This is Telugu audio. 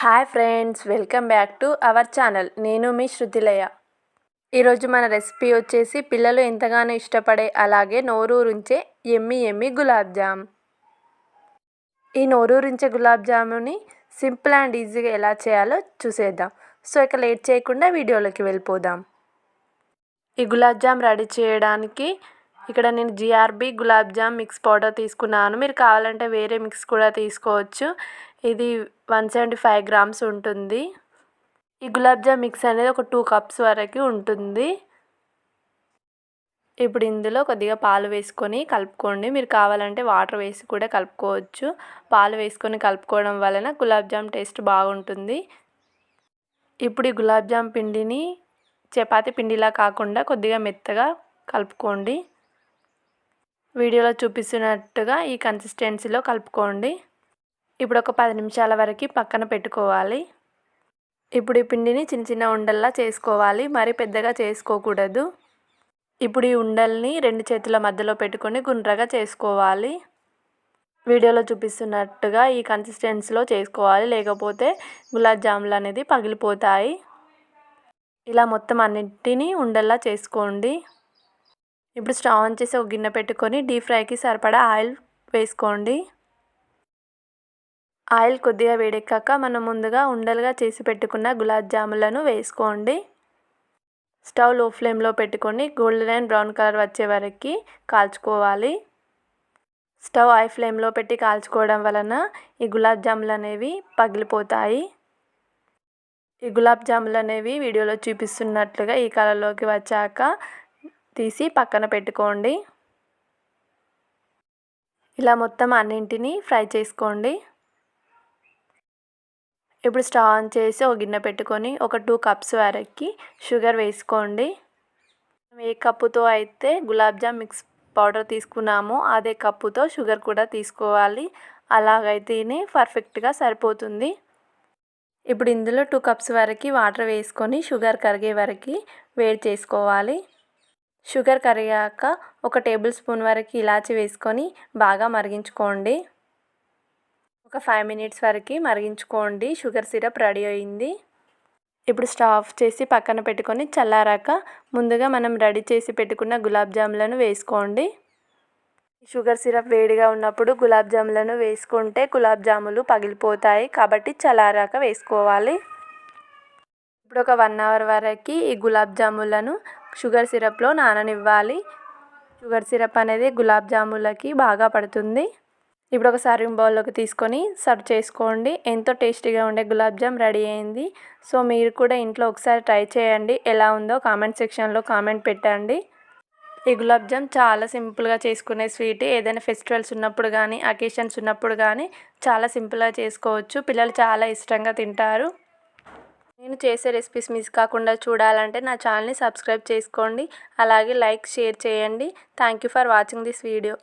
Hi friends welcome back to our channel. నేను మీ శృతిలయ. ఈరోజు మన రెసిపీ వచ్చేసి పిల్లలు ఎంతగానో ఇష్టపడే అలాగే నోరూరుంచే ఎమ్మి ఎమ్మి గులాబ్ జామ్. ఈ నోరూరించే గులాబ్ జాముని సింపుల్ అండ్ ఈజీగా ఎలా చేయాలో చూసేద్దాం. సో ఇక లేట్ చేయకుండా వీడియోలోకి వెళ్ళిపోదాం. ఈ గులాబ్ జామ్ రెడీ చేయడానికి ఇక్కడ నేను GRB gulab jam mix powder తీసుకున్నాను. మీరు కావాలంటే వేరే మిక్స్ కూడా తీసుకోవచ్చు. ఇది వన్ సెవెంటీ ఫైవ్ గ్రామ్స్ ఉంటుంది. ఈ గులాబ్ జామ్ మిక్స్ అనేది ఒక టూ కప్స్ వరకు ఉంటుంది. ఇప్పుడు ఇందులో కొద్దిగా పాలు వేసుకొని కలుపుకోండి. మీరు కావాలంటే వాటర్ వేసి కూడా కలుపుకోవచ్చు. పాలు వేసుకొని కలుపుకోవడం వలన గులాబ్ జామ్ టేస్ట్ బాగుంటుంది. ఇప్పుడు ఈ గులాబ్ జామ్ పిండిని చపాతీ పిండిలా కాకుండా కొద్దిగా మెత్తగా కలుపుకోండి. వీడియోలో చూపిస్తున్నట్టుగా ఈ కన్సిస్టెన్సీలో కలుపుకోండి. ఇప్పుడు ఒక పది నిమిషాల వరకు పక్కన పెట్టుకోవాలి. ఇప్పుడు ఈ పిండిని చిన్న చిన్న ఉండల్లా చేసుకోవాలి. మరి పెద్దగా చేసుకోకూడదు. ఇప్పుడు ఈ ఉండల్ని రెండు చేతుల మధ్యలో పెట్టుకొని గుండ్రగా చేసుకోవాలి. వీడియోలో చూపిస్తున్నట్టుగా ఈ కన్సిస్టెన్సీలో చేసుకోవాలి. లేకపోతే గులాబ్ జాములు అనేది పగిలిపోతాయి. ఇలా మొత్తం అన్నింటినీ ఉండల్లా చేసుకోండి. ఇప్పుడు స్టవ్ ఆన్ చేసి ఒక గిన్నె పెట్టుకొని డీప్ ఫ్రైకి సరిపడా ఆయిల్ వేసుకోండి. ఆయిల్ కొద్దిగా వేడెక్కాక మనం ముందుగా ఉండలుగా చేసి పెట్టుకున్న గులాబ్ జాములను వేసుకోండి. స్టవ్లో ఫ్లేమ్లో పెట్టుకొని గోల్డెన్ అండ్ బ్రౌన్ కలర్ వచ్చే వరకు కాల్చుకోవాలి. స్టవ్ హై ఫ్లేమ్లో పెట్టి కాల్చుకోవడం వలన ఈ గులాబ్ జాములు అనేవి పగిలిపోతాయి. ఈ గులాబ్ జాములు అనేవి వీడియోలో చూపిస్తున్నట్లుగా ఈ కలర్లోకి వచ్చాక తీసి పక్కన పెట్టుకోండి. ఇలా మొత్తం అన్నింటినీ ఫ్రై చేసుకోండి. ఇప్పుడు స్టవ్ ఆన్ చేసి ఒక గిన్నె పెట్టుకొని ఒక టూ కప్స్ వరకు షుగర్ వేసుకోండి. ఏ కప్పుతో అయితే గులాబ్ జామ్ మిక్స్ పౌడర్ తీసుకున్నామో అదే కప్పుతో షుగర్ కూడా తీసుకోవాలి. అలాగైతేనే పర్ఫెక్ట్గా సరిపోతుంది. ఇప్పుడు ఇందులో టూ కప్స్ వరకు వాటర్ వేసుకొని షుగర్ కరిగే వరకు వేడి చేసుకోవాలి. షుగర్ కరిగాక ఒక టేబుల్ స్పూన్ వరకు ఇలాచి వేసుకొని బాగా మరిగించుకోండి. ఒక ఫైవ్ మినిట్స్ వరకు మరిగించుకోండి. షుగర్ సిరప్ రెడీ అయింది. ఇప్పుడు స్టవ్ ఆఫ్ చేసి పక్కన పెట్టుకొని చల్లారాక ముందుగా మనం రెడీ చేసి పెట్టుకున్న గులాబ్ జాములను వేసుకోండి. షుగర్ సిరప్ వేడిగా ఉన్నప్పుడు గులాబ్ జాములను వేసుకుంటే గులాబ్ జాములు పగిలిపోతాయి కాబట్టి చల్లారాక వేసుకోవాలి. ఇప్పుడు ఒక వన్ అవర్ వరకు ఈ గులాబ్ జాములను షుగర్ సిరప్లో నాననివ్వాలి. షుగర్ సిరప్ అనేది గులాబ్ జాములకి బాగా పడుతుంది. ఇప్పుడు ఒక సర్వింగ్ బౌల్లోకి తీసుకొని సర్వ్ చేసుకోండి. ఎంతో టేస్టీగా ఉండే గులాబ్ జామ్ రెడీ అయింది. సో మీరు కూడా ఇంట్లో ఒకసారి ట్రై చేయండి. ఎలా ఉందో కామెంట్ సెక్షన్లో కామెంట్ పెట్టండి. ఈ గులాబ్ జామ్ చాలా సింపుల్గా చేసుకునే స్వీట్. ఏదైనా ఫెస్టివల్స్ ఉన్నప్పుడు కానీ అకేషన్స్ ఉన్నప్పుడు కానీ చాలా సింపుల్గా చేసుకోవచ్చు. పిల్లలు చాలా ఇష్టంగా తింటారు. నేను చేసే రెసిపీస్ మిస్ కాకుండా చూడాలంటే నా ఛానల్ని సబ్స్క్రైబ్ చేసుకోండి. అలాగే లైక్ షేర్ చేయండి. Thank you for watching this video.